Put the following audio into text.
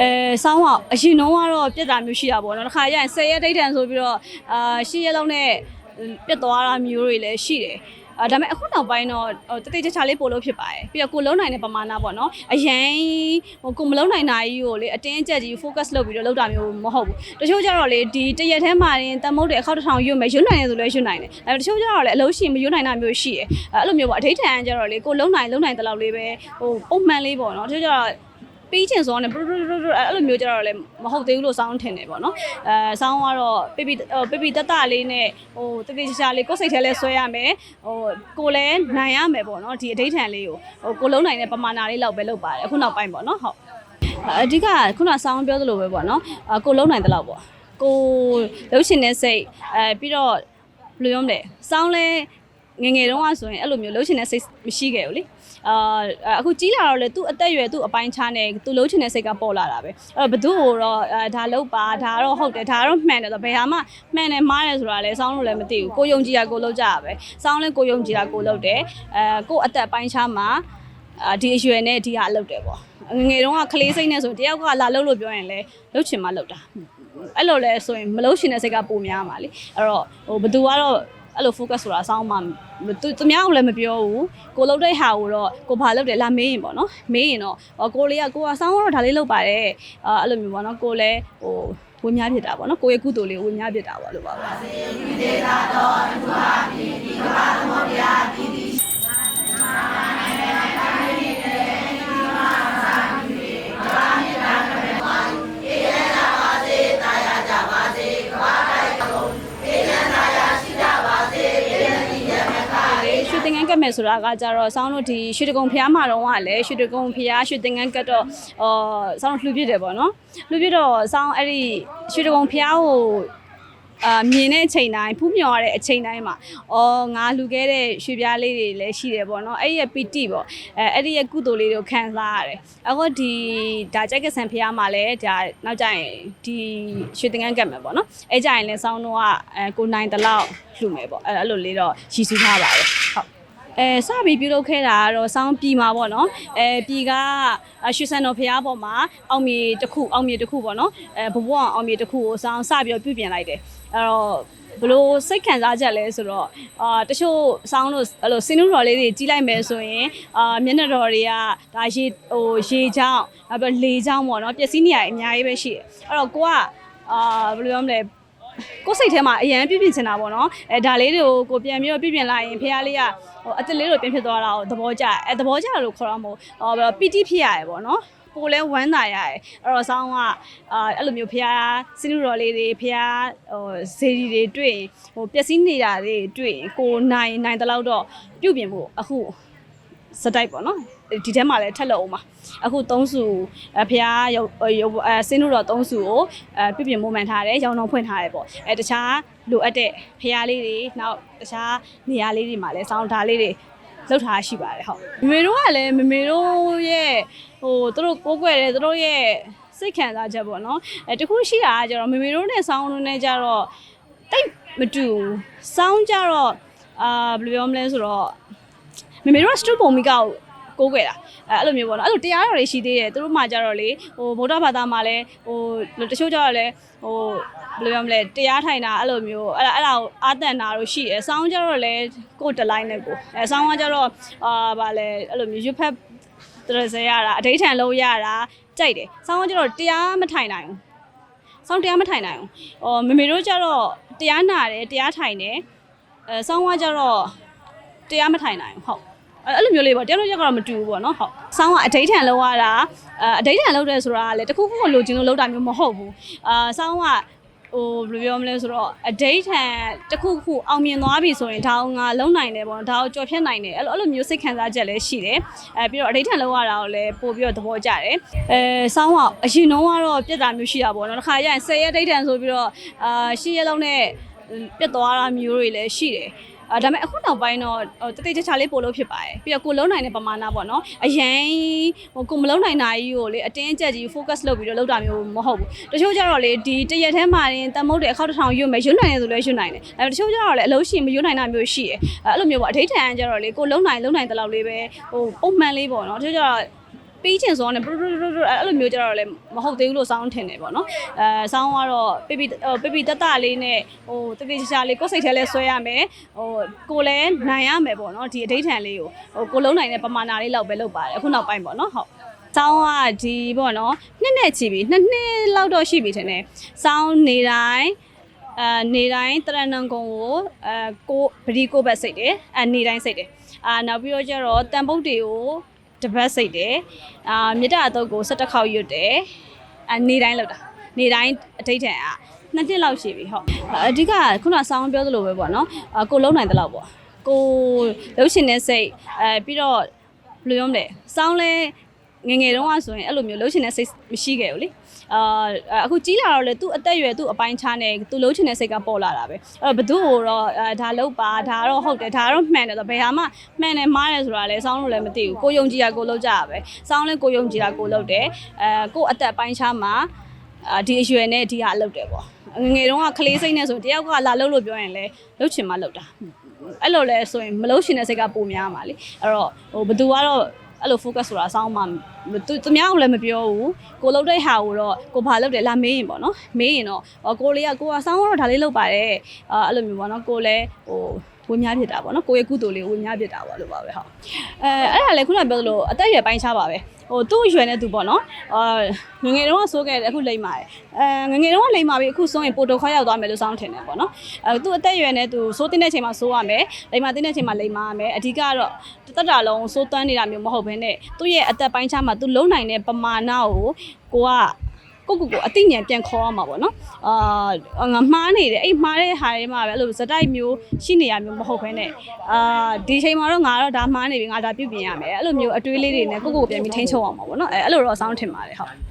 အဲစောင်းကအရင်တော့ကတော့ပြက်တာမျိုးရှိတာပေါ့နော်တစ်ခါကျရင်10ရက်တိတ်တန်ဆိုပြီးတော့အာ10ရက်လုံးနဲ့ပြက်သွားတာမျိုးတွေလည်းရှိတယ်အာဒါပေမဲ့အခုနောက်ပိုင်းတော့ဟိုတတိတခြားလေးပို့လို့ဖြစ်ပါတယ်ပြီးတော့ကိုလုံးနိုင်တဲ့ပမာဏပေါ့နော်အရင်ဟိုကိုမလုံးနိုင်တာကြီးကိုလေအတင်းအကျပ်ကြီး focus လုပ်ပြီးတော့လုပ်တာမျိုးမဟုတ်ဘူးတချို့ကျတော့လေဒီတရက်ထဲမှာရင်တမုတ်တဲ့အခောက်တစ်ထောင်ရွတ်မယ်ရွတ်နိုင်တယ်ဆိုလည်းရွတ်နိုင်တယ်ဒါပေမဲ့တချို့ကျတော့လေအလုံးရှိရင်မရွတ်နိုင်တာမျိုးရှိတယ်အဲ့လိုမျိုးပေါ့အထိတ်ထန်ကျတော့လေကိုလုံးနိုင်လုံးနိုင်တဲ့လောက်လေးပဲဟိုပုံမှန်လေးပေါ့နော်တချို့ကျတော့ ပြီးချင်စောနဲ့ပရပရပရအဲ့လိုမျိုးကြတော့လည်းမဟုတ်သေးဘူးလို့စောင်းထင်တယ်ပေါ့နော်အဲစောင်းကတော့ပြပြပြပြတတလေးနဲ့ဟိုတတိချာချာလေးကိုယ်စိတ်ထဲလဲဆွဲရမယ်ဟိုကိုလည်းနိုင်ရမယ်ပေါ့နော်ဒီအဋိဌံလေးကိုဟိုကိုလုံးနိုင်တဲ့ပမာဏလေးလောက်ပဲလုပ်ပါတယ်အခုနောက်ပိုင်းပေါ့နော်ဟုတ်အဓိကခုနစောင်းပြောသလိုပဲပေါ့နော်အကိုလုံးနိုင်တဲ့လောက်ပေါ့ကိုလှုပ်ရှင်တဲ့စိတ်အဲပြီးတော့ဘယ်လိုပြောမလဲစောင်းလဲ ငယ်ငယ်တုန်းကဆိုရင်အဲ့လိုမျိုးလှုပ်ရှင်တဲ့စိတ်မရှိခဲ့ဘူးလေအာအခုကြီးလာတော့လေသူ့အသက်အရွယ်သူ့အပိုင်းခြားနေသူလုံးချင်တဲ့စိတ်ကပေါ်လာတာပဲအဲ့တော့ဘသူ့ကိုတော့အဲဒါလောက်ပါဒါတော့ဟုတ်တယ်ဒါတော့မှန်တယ်ဆိုဘယ်ဟာမှမှန်တယ်မှားတယ်ဆိုတာလဲစောင်းလို့လည်းမသိဘူးကိုယုံကြည်တာကိုလောက်ကြရပဲစောင်းလဲကိုယုံကြည်တာကိုလောက်တယ်အဲကိုအသက်ပိုင်းခြားမှာအာဒီအရွယ်နဲ့ဒီဟာလောက်တယ်ပေါ့ငငယ်တုန်းကကလေးစိတ်နဲ့ဆိုတယောက်ကလာလှုပ်လို့ပြောရင်လဲလှုပ်ချင်မှလှုပ်တာအဲ့လိုလဲဆိုရင်မလှုပ်ချင်တဲ့စိတ်ကပိုများမှာလေအဲ့တော့ဟိုဘသူကတော့ အဲ့လို focus ဆိုတာအဆောင်မှသူသူများကိုလည်းမပြောဘူးကိုလုပ်တဲ့ဟာကိုတော့ကိုဘာလုပ်တယ်လာမေးရင်ပေါ့နော်မေးရင်တော့ဟောကိုလေးကကိုကစောင်းတော့ဒါလေးလုပ်ပါတယ်အာအဲ့လိုမျိုးပေါ့နော်ကိုလည်းဟိုဝင်းများဖြစ်တာပေါ့နော်ကိုရဲ့ကုသိုလ်လေးဝင်းများဖြစ်တာပေါ့လို့ပါပဲရွှေသင်္ကန်းကတ်မ ယ်ဆိုတာကကြတော့စောင်းတို့ဒီရွှေတကုံဖျားမှာတော့ကလည်းရွှေတကုံဖျားရွှေသင်္ကန်းကတ်တော့အော်စောင်းတို့လှူပြစ်တယ်ပေါ့နော်လှူပြစ်တော့စောင်းအဲ့ဒီရွှေတကုံဖျားကိုအာမြင်တဲ့အချိန်တိုင်းဖူးမြော်ရတဲ့အချိန်တိုင်းမှာအော်ငါလူခဲ့တဲ့ရွှေပြားလေးတွေလည်းရှိတယ်ပေါ့နော်အဲ့ဒီရဲ့ပီတိပေါ့အဲအဲ့ဒီရဲ့ကုသိုလ်လေးတွေကိုခံစားရတယ်အခုဒီဒါကြိုက်ကဆန်ဖျားမှာလည်းဒါနောက်ကြရင်ဒီရွှေသင်္ကန်းကတ်မယ်ပေါ့နော်အဲ့ကြရင်လည်းစောင်းတို့ကအဲကိုနိုင်တလောက်လှူမယ်ပေါ့အဲ့အဲ့လိုလေးတော့ရည်စူးထားပါတယ်ဟုတ် အဲစပြီးပြုလုပ်ခဲ့တာကတော့စောင်းပြည်မှာပေါ့နော်အဲပြည်ကရွှေစံတော်ဖျားပေါ်မှာအောင်မြေတစ်ခုအောင်မြေတစ်ခုပေါ့နော်အဲဘဘအောင်မြေတစ်ခုကိုစောင်းစပြီးတော့ပြုပြင်လိုက်တယ်အဲ့တော့ဘလို့စိတ်ခံစားချက်လဲဆိုတော့အာတချို့စောင်းလို့အဲ့လိုစင်းနူတော်လေးတွေကြီးလိုက်မယ်ဆိုရင်အာမျက်နှာတော်တွေကဒါရေဟိုရေချောင်းနောက်ပြီးလေချောင်းပေါ့နော်ပျက်စီးနေရအများကြီးပဲရှိတယ်အဲ့တော့ကိုကအာဘယ်လိုပြောမလဲ ကိုယ်စိတ်ထဲမှာအရန်ပြည့်ပြည့်ချင်တာပေါ့နော်အဲဒါလေးတွေကိုကိုပြန်ပြီးတော့ပြည့်ပြည့်လိုက်ရင်ဖះလေးကဟိုအစ်စ်လေးလိုပြန်ဖြစ်သွားတာကိုသဘောကျတယ်အဲသဘောကျတယ်လို့ခေါ်တော့မဟုတ်ဟောပီတိဖြစ်ရတယ်ပေါ့နော်ကိုလည်းဝမ်းသာရတယ်အဲ့တော့ဆောင်းကအာအဲ့လိုမျိုးဖះစင်းလူတော်လေးတွေဖះဟိုဇေဒီတွေတွေ့ရင်ဟိုပျက်စီးနေတာတွေတွေ့ရင်ကိုနိုင်နိုင်တလောက်တော့ပြုတ်ပြင်ဖို့အခု စတိုက်ပေါ့နော်ဒီထဲမှာလည်းထက်လို့အောင်ပါအခုသုံးစုအဖះရုပ်ရုပ်အဲစင်းလို့တော့သုံးစုကိုအဲပြပြင်မိုးမှန်ထားတယ်ရောင်အောင်ဖွင့်ထားတယ်ပေါ့အဲတခြားလိုအပ်တဲ့ဖះလေးတွေနောက်တခြားနေရာလေးတွေမှာလည်းစောင်းထားလေးတွေလောက်ထားရှိပါတယ်ဟုတ်မမေတို့ကလည်းမမေတို့ရဲ့ဟိုသူတို့ကိုးကွယ်တယ်သူတို့ရဲ့စိတ်ခံစားချက်ပေါ့နော်အဲတခုရှိတာကကျတော့မမေတို့နဲ့စောင်းတို့နဲ့ကြတော့တိတ်မတူဘူးစောင်းကြတော့အာဘယ်လိုပြောမလဲဆိုတော့ မမေတို့ကစတူပုံမီကောက်ကိုးကွယ်တာအဲအဲ့လိုမျိုးပေါ့နော်အဲ့လိုတရားတော်တွေရှိသေးတယ်သူတို့မှကြတော့လေဟိုဗုဒ္ဓဘာသာမှာလည်းဟိုတချို့ကြတော့လေဟိုဘယ်လိုပြောမလဲတရားထိုင်တာအဲ့လိုမျိုးအဲ့ဒါအဲ့ဒါကိုအာတန်တာတို့ရှိတယ်ဆောင်းကြတော့လေကိုယ်တလိုက်နဲ့ကိုအဲဆောင်းကကြတော့အာဗာလဲအဲ့လိုမျိုးရွတ်ဖက်တရစရတာအဋိဌံလုံးရတာကြိုက်တယ်ဆောင်းကကြတော့တရားမထိုင်နိုင်ဘူးဆောင်းတရားမထိုင်နိုင်ဘူးဟောမမေတို့ကြတော့တရားနာတယ်တရားထိုင်တယ်အဲဆောင်းကကြတော့တရားမထိုင်နိုင်ဘူးဟုတ် အဲ့အဲ့လိုမျိုးလေးပေါ့တရားလို့ရက်ကတော့မတူဘူးပေါ့နော်ဟုတ်ဆောင်းကအဋိဌံလောက်ရတာအအဋိဌံလောက်တယ်ဆိုတာကလေတခုခုကိုလိုချင်လို့လောက်တာမျိုးမဟုတ်ဘူးအာဆောင်းကဟိုဘယ်လိုပြောမလဲဆိုတော့အဒိဋ္ဌံတစ်ခုခုအောင်မြင်သွားပြီဆိုရင်ဒါအောင်ငါလုံနိုင်တယ်ပေါ့နော်ဒါအောင်ကြော်ဖြတ်နိုင်တယ်အဲ့လိုအဲ့လိုမျိုးစိတ်ခံစားချက်လည်းရှိတယ်အဲပြီးတော့အဒိဋ္ဌံလောက်ရတာကိုလည်းပို့ပြီးတော့သဘောကျတယ်အဲဆောင်းကအရင်တော့ကတော့ပြက်တာမျိုးရှိတာပေါ့နော်တစ်ခါကျရင်10ရက်ဒိဋ္ဌံဆိုပြီးတော့အာ10ရက်လုံးနဲ့ပြက်သွားတာမျိုးတွေလည်းရှိတယ်အာ ဒါပေမဲ့အခုနောက်ပိုင်းတော့ဟိုတတိတခြားလေးပို့လို့ဖြစ်ပါတယ်ပြီးတော့ကိုလုံးနိုင်တဲ့ပမာဏပေါ့နော်အရင်ဟိုကိုမလုံးနိုင်တာကြီးကိုလေအတင်းအကျပ်ကြီး focus လုပ်ပြီးတော့လုပ်တာမျိုးမဟုတ်ဘူးတချို့ကျတော့လေဒီတရက်ထဲမှာရင်တမုတ်တဲ့အခောက်တစ်ထောင်ရွတ်မယ်ရွတ်နိုင်တယ်ဆိုလည်းရွတ်နိုင်တယ်ဒါပေမဲ့တချို့ကျတော့လေအလုံးရှိရင်မရွတ်နိုင်တာမျိုးရှိတယ်အဲ့လိုမျိုးပေါ့အထိတ်ထန်ကျတော့လေကိုလုံးနိုင်လုံးနိုင်တဲ့လောက်လေးပဲဟိုပုံမှန်လေးပေါ့နော်တချို့ကျတော့ ပေးချင်ဆိုတော့ပရပရပရအဲ့လိုမျိုးကြတော့လည်းမဟုတ်သေးဘူးလို့စောင်းထင်တယ်ပေါ့နော်အဲစောင်းကတော့ပိပိပိပိတတလေးနဲ့ဟိုတတိချာလေးကိုယ်စိတ်ထဲလဲဆွဲရမယ်ဟိုကိုလည်းနိုင်ရမယ်ပေါ့နော်ဒီအဋိဌာန်လေးကိုဟိုကိုလုံးနိုင်တဲ့ပမာဏလေးလောက်ပဲလုပ်ပါတယ်အခုနောက်ပိုင်းပေါ့နော်ဟုတ်စောင်းကဒီပေါ့နော်နှစ်နဲ့ချီပြီနှစ်နှစ်လောက်တော့ရှိပြီထင်တယ်စောင်းနေတိုင်းအဲနေတိုင်းတရဏံကုံကိုအဲကိုပဒီကိုဘက်စိတ်တယ်အဲနေတိုင်းစိတ်တယ်အာနောက်ပြီးတော့ကျတော့တန်ပုတ်တွေကို တပတ်စိတ်တယ်အာမြစ်တာအတုပ်ကို17ခေါက်ရွတ်တယ်အဲနေတိုင်းလောက်တာနေတိုင်းအထိတ်ထန်อ่ะနှစ်နှစ်လောက်ရှိပြီဟုတ်အဓိကခုနဆောင်းပြောသလိုပဲပေါ့နော်အကိုလုံးနိုင်တဲ့လောက်ပေါ့ကိုလှုပ်ရှင်တဲ့စိတ်အဲပြီးတော့ဘယ်လိုပြောမလဲစောင်းလဲ ငယ်ငယ်တုန်းကဆိုရင်အဲ့လိုမျိုးလှုပ်ရှင်တဲ့စိတ်မရှိခဲ့ဘူးလေအာအခုကြီးလာတော့လေသူ့အသက်အရွယ်သူ့အပိုင်းခြားနေသူလှုပ်ရှင်တဲ့စိတ်ကပေါ်လာတာပဲအဲ့တော့ဘသူ့ကိုတော့အဲဒါလှုပ်ပါဒါတော့ဟုတ်တယ်ဒါတော့မှန်တယ်ဆိုတော့ဘယ်ဟာမှမှန်တယ်မှားတယ်ဆိုတာလဲစောင်းလို့လည်းမသိဘူးကိုယုံကြည်တာကိုလှုပ်ကြရပဲစောင်းလဲကိုယုံကြည်တာကိုလှုပ်တယ်အဲကိုအသက်အပိုင်းခြားမှာအာဒီအရွယ်နဲ့ဒီဟာလှုပ်တယ်ပေါ့ငယ်ငယ်တုန်းကကလေးစိတ်နဲ့ဆိုတယောက်ကလာလှုပ်လို့ပြောရင်လဲလှုပ်ချင်မှလှုပ်တာအဲ့လိုလဲဆိုရင်မလို့ရှင်တဲ့စိတ်ကပိုများမှာလေအဲ့တော့ဟိုဘသူကတော့ အဲ့လို focus ဆိုတာအဆောင်မှသူသူများကလည်းမပြောဘူးကိုလုပ်တဲ့ဟာကိုတော့ကိုဘာလုပ်တယ်လာမေးရင်ပေါ့နော်မေးရင်တော့အော်ကိုလေးကကိုကအဆောင်ကတော့ဒါလေးလုပ်ပါတယ်အာအဲ့လိုမျိုးပေါ့နော်ကိုလည်းဟို ဝင်းများဖြစ်တာပေါ့နော်ကိုရဲ့ကုသိုလ်လေးဝင်းများဖြစ်တာပေါ့လို့ပါပဲဟုတ်အဲအဲ့ဒါလည်းခုနပြောသလိုအသက်အရွယ်ပိုင်းခြားပါပဲဟိုသူ့အရွယ်နဲ့သူပေါ့နော်အာငယ်ငယ်တုန်းကစိုးခဲ့တယ်အခုလိမ့်ပါတယ်အဲငယ်ငယ်တုန်းကလိမ့်ပါပြီအခုစိုးရင်ပိုတိုခွာရောက်သွားမယ်လို့စောင်းထင်တယ်ပေါ့နော်အဲသူ့အသက်အရွယ်နဲ့သူစိုးတင်တဲ့ချိန်မှာစိုးရမယ်လိမ့်ပါတင်တဲ့ချိန်မှာလိမ့်ပါရမယ်အဓိကတော့တက်တာလုံးစိုးသွမ်းနေတာမျိုးမဟုတ်ဘဲနဲ့သူ့ရဲ့အသက်ပိုင်းခြားမှာသူလုံနိုင်တဲ့ပမာဏကိုကိုက ကိုကိုကိုအသိဉာဏ်ပြန်ခေါ်ရမှာပေါ့နော်အာငါမှားနေတယ်အဲ့မှားတဲ့ဟာတွေမှာပဲအဲ့လိုစတိုက်မျိုးရှိနေရမျိုးမဟုတ်ဘဲနဲ့အာဒီချိန်မှာတော့ငါတော့ဒါမှားနေပြီငါဒါပြုတ်ပြင်ရမယ်အဲ့လိုမျိုးအတွေးလေးတွေနဲ့ကိုကိုကိုပြန်ပြီးထိန်းချုပ်အောင်ပါပေါ့နော်အဲ့အဲ့လိုတော့အဆောင်ထင်ပါတယ်ဟုတ်